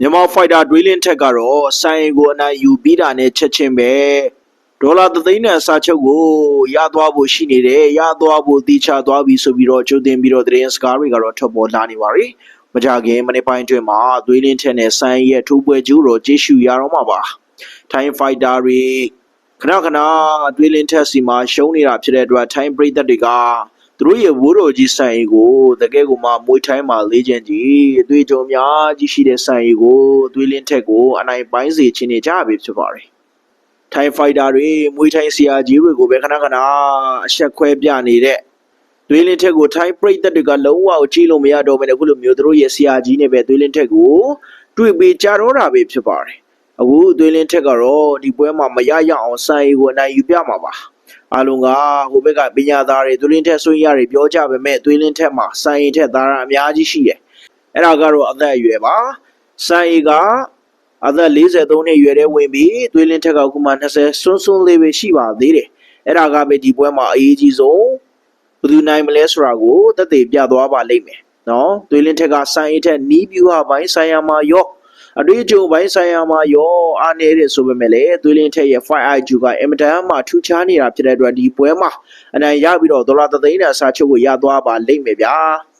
မြန်မာဖိုက်တာတွေးလင်းထက်ကတော့ဆိုင်ရင်ကိုအနိုင်ယူပြီးတာနဲ့ချက်ချင်းပဲဒေါ်လာသသိန်းနဲ့အစားချုပ်ကိုရသွားဖို့ရှိနေတယ်ရသွားဖို့တီချသွားပြီဆိုပြီးတော့ကြိုတင်ပြီးတော့သတင်းစကားတွေကတော့ထွက်ပေါ်လာနေပါပြီမကြခင်မနေ့ပိုင်းအတွင်းမှာသွေးလင်းထက်နဲ့ဆိုင်ရဲ့ထိုးပွဲကျိုးတော့ကြည့်ရှုရတော့မှာပါထိုင်းဖိုက်တာတွေခဏခဏသွေးလင်းထက်စီမှာရှုံးနေတာဖြစ်တဲ့အတွက်ထိုင်းပရိသတ်တွေက သူတို့ရဲ့ဝိုးတော်ကြီးဆိုင်ကိုတကယ်ကိုမှမွေးထိုင်းမှာလေးချင်ကြီးအတွေ့အကြုံများကြီးရှိတဲ့ဆိုင်ကိုသွေးလင်းထက်ကိုအနိုင်ပိုင်းစေချင်နေကြပြီဖြစ်ပါတယ်ထိုင်းဖိုက်တာတွေမွေးထိုင်းဆရာကြီးတွေကိုပဲခဏခဏအဆက်ခွဲပြနေတဲ့သွေးလင်းထက်ကိုထိုင်းပရိသတ်တွေကလုံးဝကြည့်လို့မရတော့ဘဲနဲ့အခုလိုမျိုးသူတို့ရဲ့ဆရာကြီးနဲ့ပဲသွေးလင်းထက်ကိုတွေ့ပေးကြတော့တာပဲဖြစ်ပါတယ်အခုသွေးလင်းထက်ကတော့ဒီပွဲမှာမရရအောင်ဆိုင်ကိုအနိုင်ယူပြမှာပါ အားလုံးကဟိုဘက်ကပညာသားတွေသွေးလင်းထက်ဆွေးရတွေပြောကြပါမဲ့သွေးလင်းထက်မှာစိုင်းရင်ထက်သားရအများကြီးရှိတယ်။အဲ့ဒါကတော့အသက်အရွယ်ပါ။စိုင်းရင်ကအသက်43နှစ်ရွယ်တဲ့ဝင်ပြီးသွေးလင်းထက်ကအခုမှ20စွန်းစွန်းလေးပဲရှိပါသေးတယ်။အဲ့ဒါကပဲဒီပွဲမှာအရေးကြီးဆုံးဘယ်သူနိုင်မလဲဆိုတာကိုသက်သေပြသွားပါလိမ့်မယ်။နော်သွေးလင်းထက်ကစိုင်းရင်ထက်နီးပြူဟာပိုင်းဆိုင်ရာမှာရော အတွေ့အကြုံပိုင်းဆိုင်ရာမှာရောအားနေတဲ့ဆိုပေမဲ့လည်းသွေးလင်းထက်ရဲ့ 5IQ ကအင်မတန်မှထူးခြားနေတာဖြစ်တဲ့အတွက်ဒီပွဲမှာအနိုင်ရပြီးတော့ဒေါ်လာသသိန်းနဲ့အစားချုပ်ကိုရသွားပါလိမ့်မယ်ဗျာ။